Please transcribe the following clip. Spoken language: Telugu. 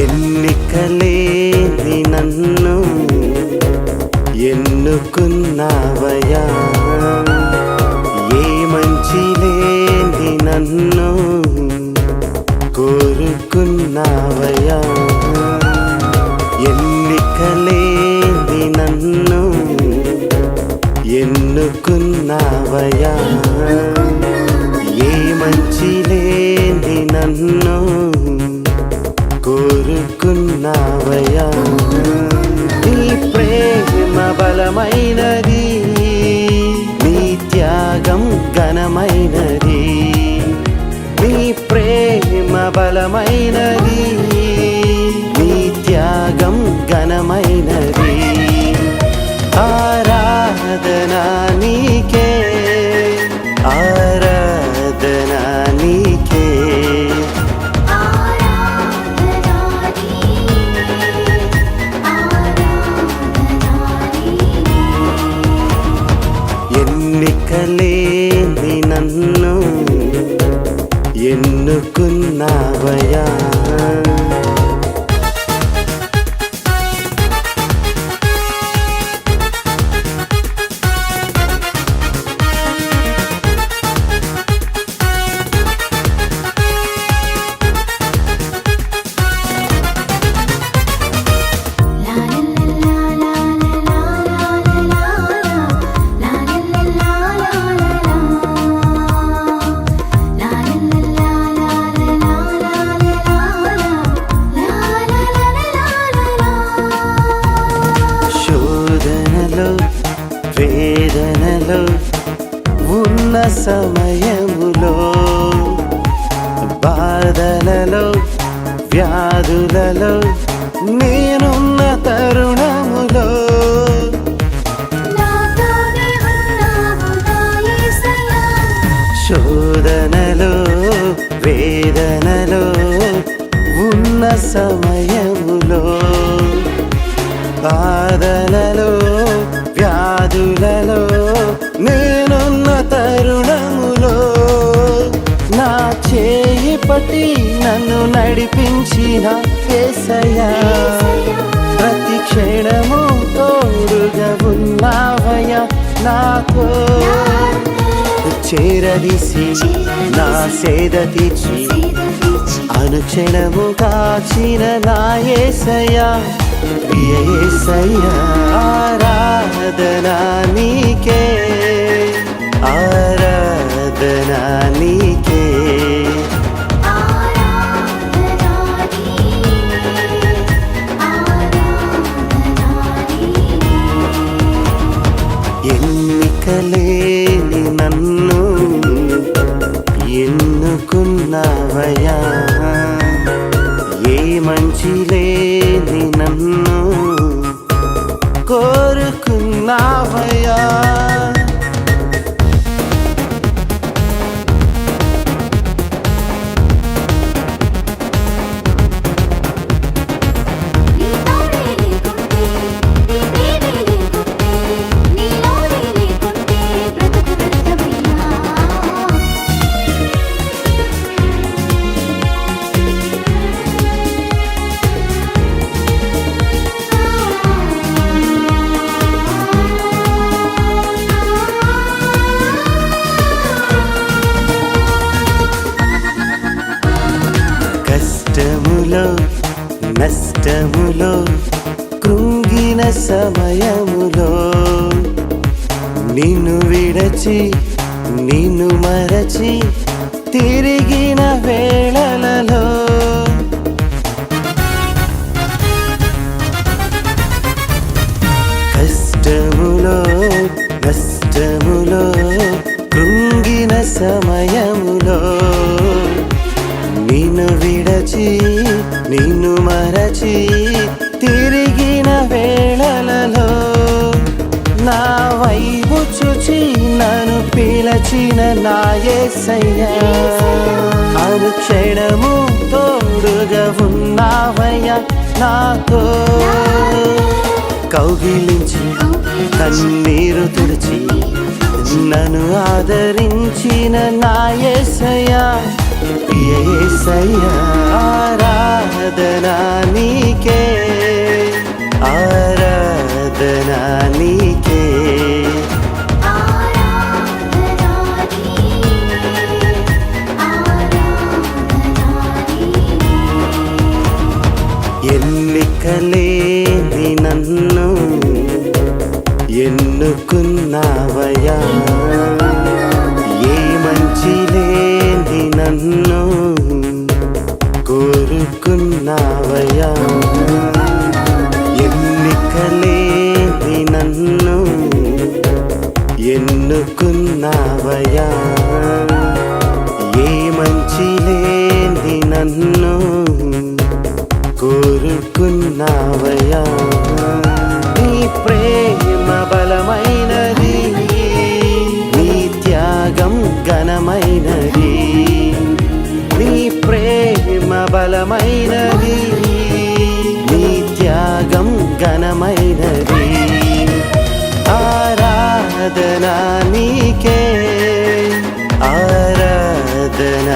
ఎన్నికలేని నన్ను ఎన్నుకున్నావయా ఏ మంచి లేని నన్ను కోరుకున్నావయా ఎన్నికలేని నన్ను ఎన్నుకున్నావయా ఏ మంచి లేని నన్ను కోరుకున్నావయ్యా. నీ ప్రేమ బలమైనది నీ త్యాగం ఘనమైనది నీ ప్రేమ బలమైనది నీ త్యాగం ఘనమైనది. ఆరాధనా ఎన్నికలేని నన్ను. ఎన్నుకున్నావయా సమయములో బాధలలో వ్యాధులలో నేనున్న తరుణములో. శోధనలో వేదనలో ఉన్న సమయములో బాధలలో చేయి పట్టి నన్ను నడిపించిన కేసయ్యా ప్రతి క్షణము తోడుగా ఉన్నావయ్యా నాకు. చేరదీసి నా సేద తీర్చి అనుక్షణము కాచిన నా ఏసయ్యా. ప్రియ ఏసయ్యా ఆరాధనా నీకే ఆరాధనా నీకే. నన్ను ఎన్నుకున్నావయా ఏ మంచి లేని నన్ను కోరుకున్నావయా నష్టములో కృంగిన సమయములో. నిన్ను విడచి నిన్ను మరచి తిరిగిన వేళలలో. ఏసయ్యా అనుక్షణము తోడుగా ఉన్నావయ్యా నాతో కౌగిలించి కన్నీరు తుడిచి నన్ను ఆదరించిన నా ఏసయ్యా ఏసయ్యా ఎరుకలేని నన్ను ఎన్నుకున్నావయా బలమైనది. నీ త్యాగం ఘనమైనది. ఆరాధన నీకే ఆరాధన